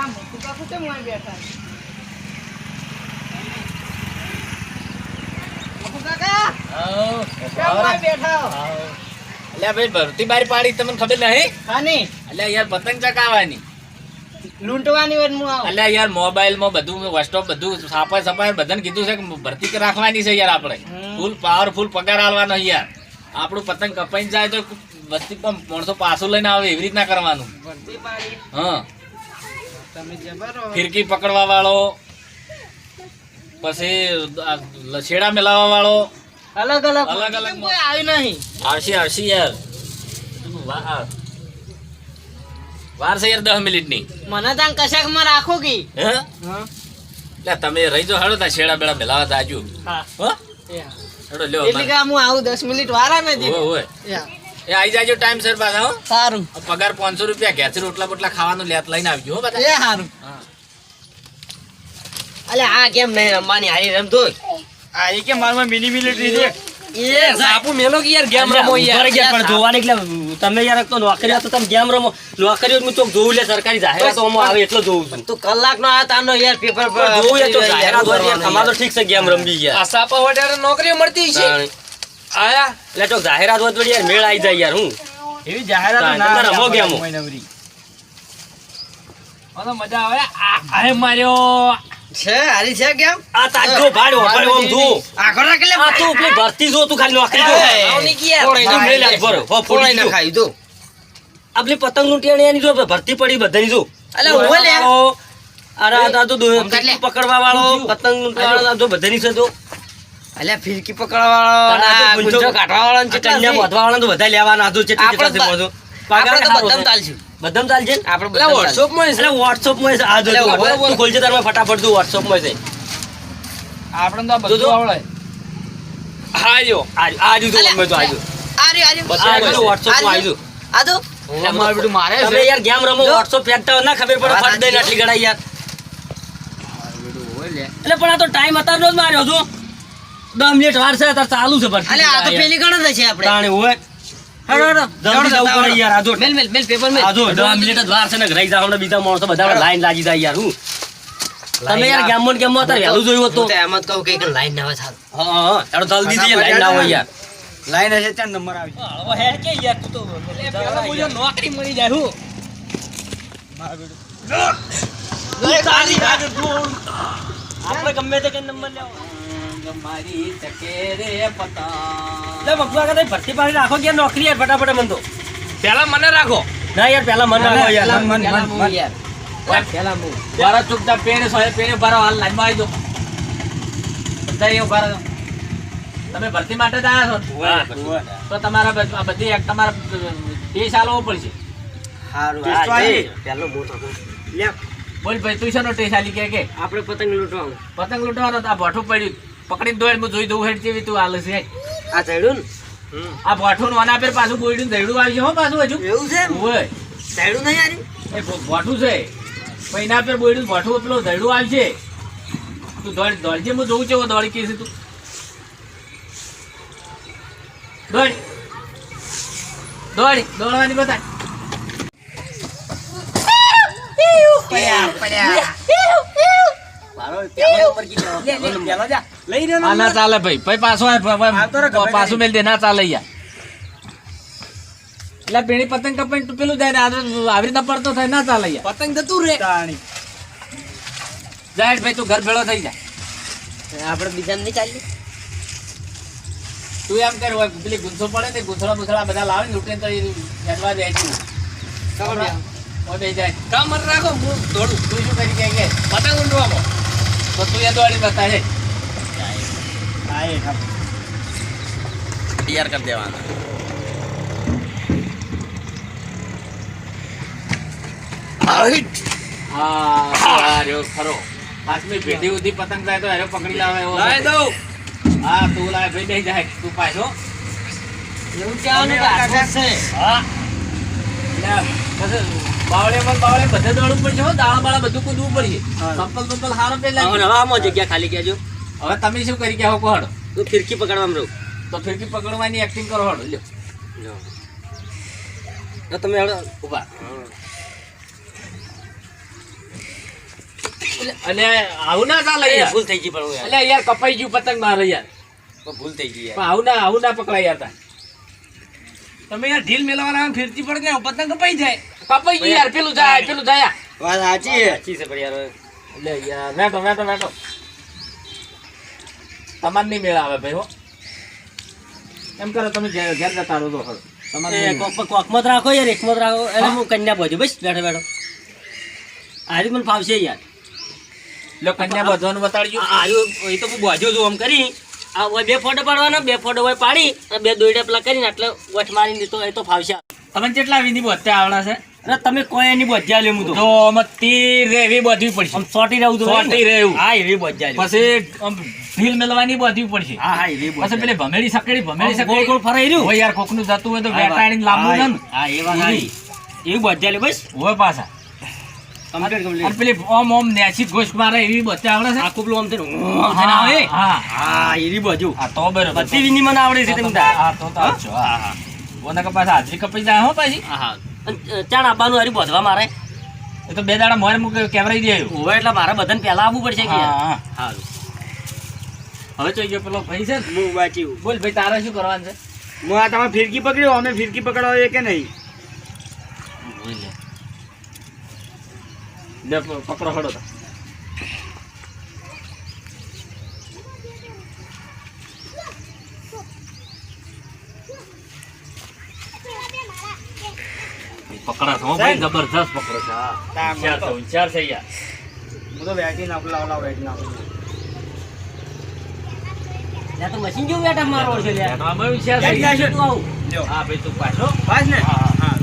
આ મોટું કાકુ કેમ અહીં બેઠા? અલ્યા ભાઈ ભરતી બારી પાડી તમને ખબર નહીં? હાની. અલ્યા યાર પતંગ ચકાવાની લૂંટવાની હોય હું આવું. અલ્યા યાર મોબાઈલમાં બધું વસ્ટોપ બધું સાપાય સપાય બધાને કીધું છે કે ભરતી રાખવાની છે યાર આપણે. ફૂલ પાવરફુલ પગાર આલવાનો યાર. આપણું પતંગ કપાઈ જાય તો વસ્તી પણ માણસો પાછું લઈને આવે એવી રીતના કરવાનું. હો. ફિરકી પકડવા વાળો પછી આ લછેડા મેલાવા વાળો. અલગ અલગ અલગ અલગ કોઈ આવ્યું નહીં. આવશે આવશે યાર. વાર છે યાર દસ મિનિટની. મને ત્યાં કશાકમાં રાખો કે? એટલે તમે રહી જો હેડો તા છેડા બેડા મેલાવા તાજુ હા. હા. હેડો લ્યો એટલે કે હું આવું દસ મિનિટ વારા ને ઓય ઓય એ. આવી જાજો ટાઈમ સર પાછા હો. સારું. પગાર પાંચસો રૂપિયા ઘેરથી રોટલા બોટલા ખાવાનું લેત લઈને આવજો હો બધા એ સારું અલે આ કેમ નહીં રમવાની હારી રમતો આ એ કેમ મારમાં મિની મિલિટરી છે? એ સાપુ મેલો કે યાર ગેમ રમો યાર? ગયા પણ જોવાની એટલે તમે યાર તો નોકરી તો તમે ગેમ રમો. નોકરીઓ હું ચોક જોઉં લે સરકારી જાહેરાતો આવે એટલો જોઉં છું. તું કલાક નો આ તારનો યાર પેપર પર જોઉં તો જાહેરાત યાર. તમારે ઠીક છે ગેમ રમવી યાર. સાપા વટારે નોકરીઓ મળતી છે. આયા? એટલે તો જાહેરાત હોય તો યાર મેળ આવી જાય યાર હું? એવી જાહેરાત તમે રમો ગેમો. મજા આવે. આ માર્યો. છે હારી છે કેમ? આ તાજો ભાડો વાપરે આમ જો આખો રાખ લે આ તું પેલી ભરતી જો તું ખાલી નોકરી જો. આવની કી યાર. ફોડાઈ તું મેળ હાથ ભરો. હો, ફોડી ફોડાઈ ખાઈ દો તું પતંગનું ટેણી એની જો ભરતી પડી બધાની જો. અલે ઊભો લે. અરે આ તો. પકડવા વાળો પતંગનું ટેણી જો બધાની છે તો અલે ફિરકી પકડવા વાળો ના ગુંજો કાઢવા વાળો ને આ ટન્યા વાળો તો બધા લેવાના હતું ચટણી કેટલા છે બ- આપણે તો બદમ. ચાલશું. બધામાં ચાલશે? ને? આપણે એટલે બધામાં માં એટલે WhatsApp માં આ જો ખોલજે તારમાં ફટાફટ તું WhatsApp માં છે. આપણે તો. બધું આવડે આ જો. આ જો, તું અલે, તો આ આરે આર્યું. બધા. WhatsApp માં આજો આ તો અમારે બધું મારે તમે યાર ગેમ રમો. WhatsApp ફેંકતા હોય ના ખબર પડે ફટ દઈને આટલી ગળાઈ યાર. એટલે પણ આ તો ટાઈમ અત્યારનો જ માર્યો છો. દસ મિનિટ વાર છે અત્યારે ચાલુ છે ભરતી. અલે આ તો પેલી ગણ છે આપણે. તાણે હોય. હેડો, હેડો. જલ્દી જવું પડે યાર આ જો મેલ મેલ મેલ પેપર મેલ. આ જો દસ મિનિટ જ છે ને રહી બીજા માણસો બધા લાઈન લાગી જાય યાર હું. તમે યાર ગેમમાં ગેમમાં અત્યારે વહેલું જોયું હું હતું તો એમ જ કહું કે એક લાઈન ના હોય સારું. હા હા યાર જલ્દી થી લાઈન ના હોય યાર. લાઈન હશે ત્યાં નંબર આવી હળવો હેડ કે યાર તું તો નોકરી મળી જાય હું. આપણે ગમે તે નંબર લેવો મારી તકે રે પતંગ લે મગવા કદાચ ભરતી પાડી રાખો કે નોકરી યાર ફટાફટ મન તો. પેલા મને રાખો. ના યાર પેલા મન રાખો યાર. મન, મન, મન. પેલા હું મારા ચૂપચાપ પેને સોય પેને ભરો હાલ લાઈનમાં આવી દો બધા ઊભા તમે ભરતી માટે જ આવ્યા છો? તો તમારા બધી એક તમારા ટેસ્ટ આલવો પડશે. સારું પેલો મોટો લે બોલ. ભાઈ તું શેનો ટેસ્ટ આલી કે કે? આપણે પતંગ લૂંટવાનું. પતંગ લૂંટવાનો તો આ ભઠું પડ્યું. પકડીને દોડ હું જોઈ દઉં હેડ જેવી તું આલે છે. આ ચડ્યું ને? આ બોઠું વાના પર પાછું બોયડું દૈડું આવશે હો પાછું હજુ. એવું છે ઓય. ચડ્યું નહીં આર્યું એ બોઠું છે. પૈના પર બોયડું બોઠું પેલો દૈડું આવશે. તું દોડ દોડજે હું જોઉં છે દોડી કે છે તું. દોડ. દોડ. દોડવાની બતાય. આ ના ચાલે પેલો ભાઈ પાછો આય, ના ચાલે ભાઈ. ભાઈ ગમે પાછું મેલ દે ના ચાલે યાર. એટલે પેણી પતંગ કપાઈ તું પેલું જાય ને આવી રીતના પડતો થાય ના ચાલે યાર. પતંગ જતું રે તાણી. જાય ભાઈ તું ઘર ભેળો થઈ જાય આપણે બીજાને નહીં ચાલીએ. તું એમ કર હોય પેલી ગુંથો પડે ને ગુંથળા બુથળા બધા લાવે ને લૂંટીને તો એ હેડવા જાય તું ઓય બેહી જાય. કમર રાખો હું દોડું. તું શું કરી કે પતંગ ઊંડવામાં તો તું એ દોડી બતાવે હા એ હા તૈયાર કરી દેવાના હા આ રહ્યો ખરો પાંચમી પેઢી સુધી પતંગ થાય તો હેરો પકડી લાવે એવો લાય દઉં હા તું લાવે ભાઈ બેહી જાય તું પાછો એવું કહેવાનું કે હાથમાં છે હા બાવળે માં બાવળે બધે દોડવું પડશે હો દાણા બાળા બધું કૂદવું પડશે. સંપલ સંપલ હારો પેલા હવે આમાં જગ્યા ખાલી કેજો હવે તમે શું કરી ગયા હો? કોહડ તું ફિરકી પકડવામાં રહું. તો ફિરકી પકડવાની એક્ટિંગ કરો હડો લ્યો. લ્યો તમે હડો. ઊભા. અને આવું ના ચાલે યાર. ભૂલ થઈ ગઈ પણ હું યાર. એટલે યાર કપાઈ ગયું પતંગ મારે યાર. ભૂલ થઈ ગઈ યાર. આવું ના આવું ના પકડાય યાર. તમે યાર ઢીલ મેળવવાના ફિરતી પડે ને પતંગ કપાઈ જાય. કપાઈ ગયું યાર પેલું જાય પેલું જાય. વાત સાચી છે. સાચી છે પણ યાર એટલે યાર વેટો વેટો વેટો. તમારે નહીં મેળ આવે ભાઈ હો. એમ કરો તમે ઘેર ઘેર જતા રહો તો. તમારે એ નહીં કોક પર કોકમાં જ રાખો યાર એકમત રાખો. એટલે હું કન્યા બોજો બસ બેઠો બેઠો. આજે મને ફાવશે યાર. લો કન્યા ભજવાનું બતાડજો. આ એ તો હું બોજો છું આમ કરી. આ બે ફોટો પાડવાના બે ફોટો હોય પાડી અને બે દોયડા પેલા કરીને એટલે વઠ મારી દીધો એ તો ફાવશે. તમને કેટલા વિધિ બોધતે આવડા છે? અરે તમે કોઈ એની ભજ્યા લેવું તો. તો આમાં તીર રે એવી બધવી પડશે. આમ સોટી રહું તો સોટી રહેવું. હા એવી બોજ્યા પછી આમ મેલવાની બધવી પડશે. હા હા એવી પછી બોજ્યા પેલી ભમેડી સકડી ભમેડી સકડી. ગોળ ફરાઈ રહ્યું. હોય યાર કોકનું જતું હોય તો હા, વેટાડીને લાંબુ હા, ને હા એ વાત સારી. એવી બોજ્યા લે બસ. હોય પાછા. કમ્પ્લીટ કમ્પ્લીટ પેલી ઓમ ઓમ નેચી ગોશ મારે એવી બધે આવડે છે. આ કુપલું આમ થઈને આમ થઈને આવે? હા. હા એવી બોજુ હા તો બરોબર. બધી વિની મને આવડે છે તમે હા તો તો અચ્છા, હા હા. ઓના કે પાછા હાજરી કપાઈ જાય હો પાછી. હા હા. ચાણ આપવાનું હારી બોધવા મારે. એ તો બે દાડા મોર મૂકે કેમેરા દે. હોવે એટલે મારે બધાને પહેલા આવવું પડશે કે. હા. હારું. હવે તો ગયો પેલો ભાઈ છે ને હું વાંચ્યું બોલ ભાઈ તારે શું કરવાનું છે? હું આ તમે ફિરકી પકડ્યો અમે ફિરકી પકડવા કે નહીં? લે. પકડો હડો પકડા છો ભાઈ જબરજસ્ત પકડો છે. હોશિયાર છે યાર. હું તો વેટી નાખું લાવ લાવ વેટી નાખું તો મશીન જેવું બેઠા મારવો છે લ્યા. બેઠવામાં હોશિયાર છે બેઠી યાર. તું આવું. લ્યો. હા ભાઈ તું પાછો. બસ ને? હા,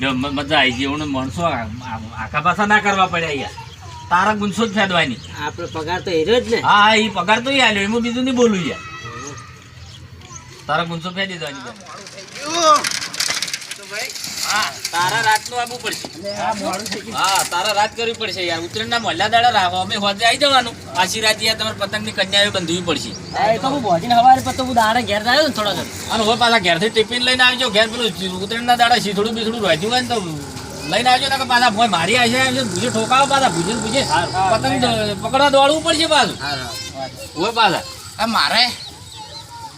લ્યો, મજા આવી ગઈ. હું માણસો આખા પાછા ના કરવા પડ્યા યાર તારા ગુનસો જ ફેદવાની આપણે પગાર તો હેરો જ ને. હા હા એ પગાર તો આલ્યો. એમાં બીજું નહીં બોલું યાર. તારા ગુંસો ફેદી દેવાની. બેન. હા તારા રાતનું આવવું પડશે. હા તારા રાત કરવી પડશે યાર. ઉત્તરાયણના મોલ્લા દાડા રાખો અમે હોદે આવી જવાનું. આશી રાત યાર તમારે પતંગની કન્યાઓ બંધવી પડશે. એ તો હું ભોજીને હવારે પછી તો હું દાડે ઘેર આવ્યો ને થોડો. અને હવે પાછા ઘેરથી ટિફિન લઈને આવજો. ઘેર પેલું ઉત્તરાયણના દાડા શીથડું બીથડું રાજ્યું હોય ને તો લઈને આવજો. ને પાછા ભોય મારી આવશે આવશે ભૂજે ઠોકાવો પાછા ભૂજે ને ભૂજે. પતંગ પકડવા દોડવું પડશે પાછું. હોય પાછા. મારે?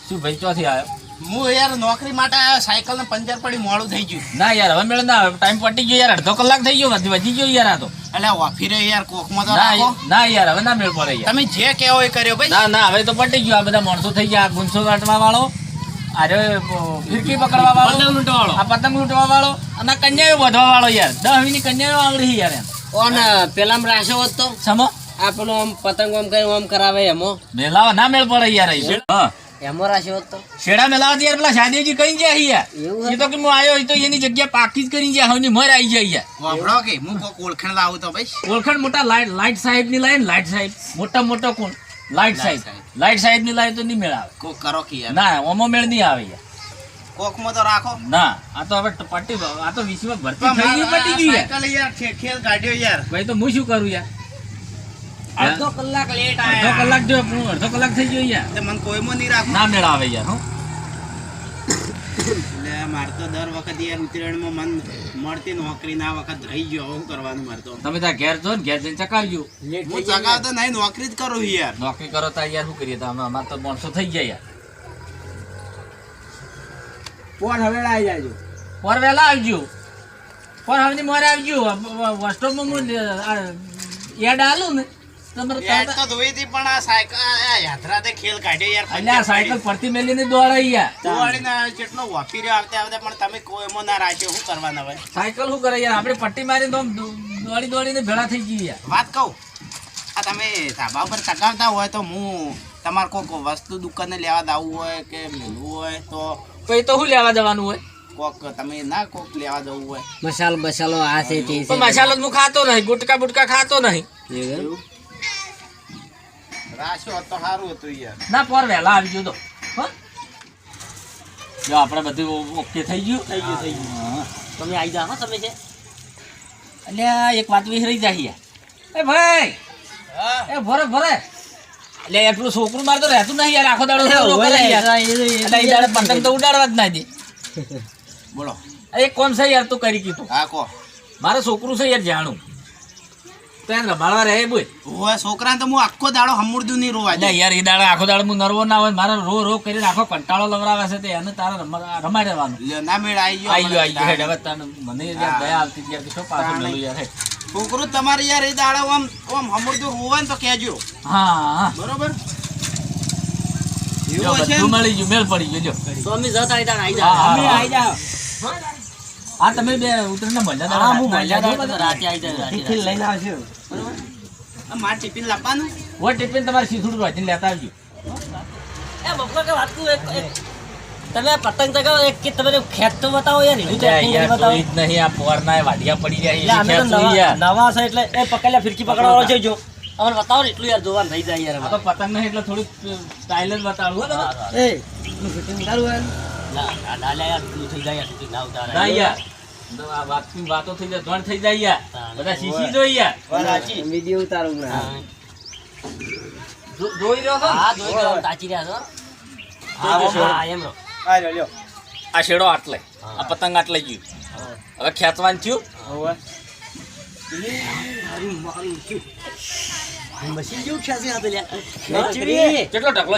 શું ભાઈ ચોથી આવ્યો? હું યાર નોકરી માટે આવ્યો સાયકલ ને પંચર પડી મોડું થઈ ગયું. ના યાર હવે મેળ ના ટાઈમ પટી ગયો યાર અડધો કલાક થઈ ગયો વધી ગયો યાર આ તો. એટલે ઓફિરે યાર કોકમાં તો ના રાખો. ના યાર હવે ના મેળ પડે તમે જે કહેવો એ કર્યો ભાઈ. ના ના હવે તો પટી ગયો આ બધા માણસો થઈ ગયા ગુંસો કાઢવા વાળો અરે ફિરકી પકડવા વાળો પતંગ લૂંટવા વાળો. આ પતંગ લૂંટવા વાળો અને કન્યાઓ વધવા વાળો યાર. દસ વીની કન્યાઓ આવડી યાર એમ. ઓન પેલામાં રાખ્યો હોત તો સમો? આ પેલો આમ પતંગ આમ કરી આમ કરાવે એમો મેલાવા ના મેળ પડે યાર હા. એમો રાખ્યો હોત. તો શેડા મેલાવા યાર પેલા શાદીજી કઈ ગયા. યાર એવું એ તો કે હું આવ્યો એ તો એની જગ્યા પાકી જ કરી ગયા હવે મર આવી જાય યાર વાપરો કે? હું કોક ઓળખાણ લાવું તો ભાઈ. ઓળખણ મોટા લાઈટ લાઈટ સાહેબની લાઈન લાઈટ સાહેબ. મોટા મોટો કોણ? લાઈટ સાહેબ. સાહેબ. લાઈટ સાહેબની લાઈન તો નહીં મેળ આવે કોક કરો કે યાર. ના ઓમો મેળ નહીં આવે યાર. કોકમાં તો રાખો. ના આ તો હવે પટ્ટી આ તો વિશ્વ ભરતી થઈ ગઈ પટી ગઈ ખેલ યાર. ભાઈ તો હું શું કરું યાર? અડધો કલાક લેટ અડધો કલાક જો હું અડધો કલાક થઈ ગયો યાર તે મને કોઈમાં નહીં રાખો ના મેળ આવે યાર હું. એટલે મારે તો દર વખત યાર ઉત્તરાયણમાં મન મળતી નોકરી ના વખત રહી ગયો. હું કરવાનું મારે તો? તમે ત્યાં ઘેર જો ને ઘેર જઈને ચકાવજો. હું ચગાવતો નહીં નોકરી જ કરું યાર. નોકરી કરો તો યાર શું કરીએ તો અમે અમારે તો માણસો થઈ ગયા યાર. પોર હવે આવી જાજો. પોર વહેલા આવજો. પોર હવે મોરે આવજો. વોસ્ટોપમાં હું એડ આલું ને? સાયકલ આ યાત્રા તે ખેલ કાઢ્યો યાર એટલે આ સાયકલ પડતી મેલીને દોડાઈ યાર વાપી રહ્યો આવતે આવતે પણ તમે કોઈમાં ના રાખ્યો શું કરવાના હવે? સાયકલ શું કરે યાર? આપણે પટ્ટી મારી દોડી દોડી દોડીને ભેળા થઈ યાર. વાત કહું? આ તમે ધાબા ઉપર ચગાવતા હોય તો હું તમારે કોઈક વસ્તુ દુકાને લેવા દાવું હોય કે મેળવું હોય તો પછી તો શું લેવા જવાનું હોય? કોક તમે ના કોક લેવા જવું હોય? મસાલો મસાલો આ છે તે તો મસાલો હું ખાતો નહીં ગુટકા બુટકા ખાતો નહીં. છે તો સારું હતું યાર. ના પર વહેલા આવી ગયો તો. જો આપણે બધું ઓકે થઈ ગયું? થઈ ગયું થઈ ગયું. તમે આવી જાઓ તમે છે એટલે એક વાત વિસરી જાય યાર. એ ભાઈ! એ ભરે ભરે! એટલે એટલું છોકરું મારે તો રહેતું નહીં યાર. આખો દાડો પતંગ તો ઉડાડવા જ ના દે. બોલો. એક કોણ છે યાર તું કરી કીધું. હા કો. મારે છોકરું છે યાર જાણું. તો એને રહે બોય ઓય છોકરાને તો હું આખો દાડો હમુરદું નહીં રોવા એટલે યાર એ દાડે આખો દાડો હું નરવો ના હોય મારે રો રો કરીને આખો કંટાળો લવરાવે છે તે એને તારે રમા- રમાડી દેવાનું. લ્યો, ના મેળ આઈ ગયો આઈ ગયો આઈ ગયો. હેડ હવે તને મને યાર દયા આવતી યાર કે શું પાછું તાણે. યાર હેડ. છોકરું તમારે યાર એ દાડો આમ આમ હમુરદું રોવે ને તો કહેજો. હા હા. બરોબર? એવું હશે મળી ગયું મેલ પડી ગયો જો. તો જતા આઈ તાણ આઈ જા અમે હા. આઈ જા હા તમે બે ઉતરીને મજા હા હું રાતના રાતે આવી જાય ટિફિન લઈને આવજો. બરોબર? માર ટિફિન લાવવાનું? વો ટિફિન તમારે સીધું રોજીને લેતા આવજો. એ બપોર કે વાત કરું એક તમે પતંગ ચગાવો એક કે તમે ખેત તો બતાવો યાર એવું તો યાર, યાર, બતાવો. જ નહીં આ પોરના એ વાડિયા પડી એટલે અમે તો નવા છે એટલે એ પકડ્યા ફિરકી પકડવાનો છે જો. અમને બતાવો ને એટલું યાર જોવાનું થઈ જાય યાર તો પતંગ નહીં એટલે થોડીક સ્ટાઇલ જ બતાડવું હો હા, તમે. ના, આ ડાલ્યા યાર પેલું થઈ જાય યાર ના ઉતારે. ના યાર. વાતો થઈ જાય ધોણ થઈ જાય બધા શીશી જોઈ વીડિયો ઉતારું જોઈ રહ્યો હા જોઈ ગયો તાચી રહ્યા છો? હા જો, જો. હા, એમ આ શેડો આટલે આ પતંગ આટલે ગયું. હવે ખેંચવાનું થયું. લ્યા. કેટલો ઢગલો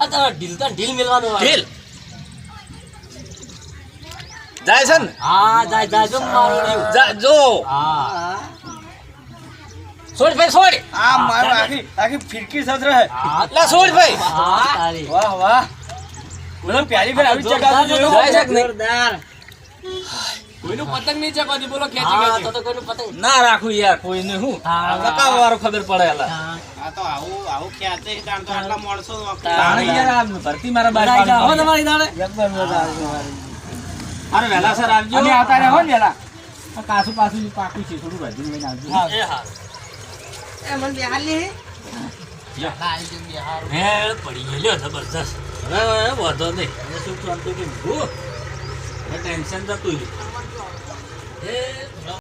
આ તમારે ઢીલ તો ઢીલ મેળવાનો ઢીલ? જાય છે ને? હા જાય જાય જો મારું જા- જો. હા. છોડ ભાઈ છોડ આ મારું આખી આખી ફિરકી સત્ર હે હા. છોડ ભાઈ હા. વાહ વાહ. બોલો પ્યારી ફેર આવી જોરદાર જોયું? જાય છે જોરદાર. કોઈનું પતંગ નહીં ચકવાતી બોલો ખેંચી ખેંચી તો તો કોઈનું પતંગ. ના રાખું યાર કોઈને હું? હા. કકાવ વાળો ખબર પડે એલા આ તો આવું આવું ખ્યાતે તાણ તો આટલા માણસો તાણે યાર આ ભરતી મારા બાર. અરે વહેલા સર આવજો. અમે આવતા રહ્યા હો ને વહેલા. આ કાસું પાછું પાકું છે થોડું ભાજી લઈને આવજો. એ હા. મેળ પડી ગયો. લ્યો, જબરજસ્ત. હવે વાંધો નહીં. હવે સુખ શાંતિ થી ઊંઘું. હવે ટેન્શન જતું રહ્યું. એ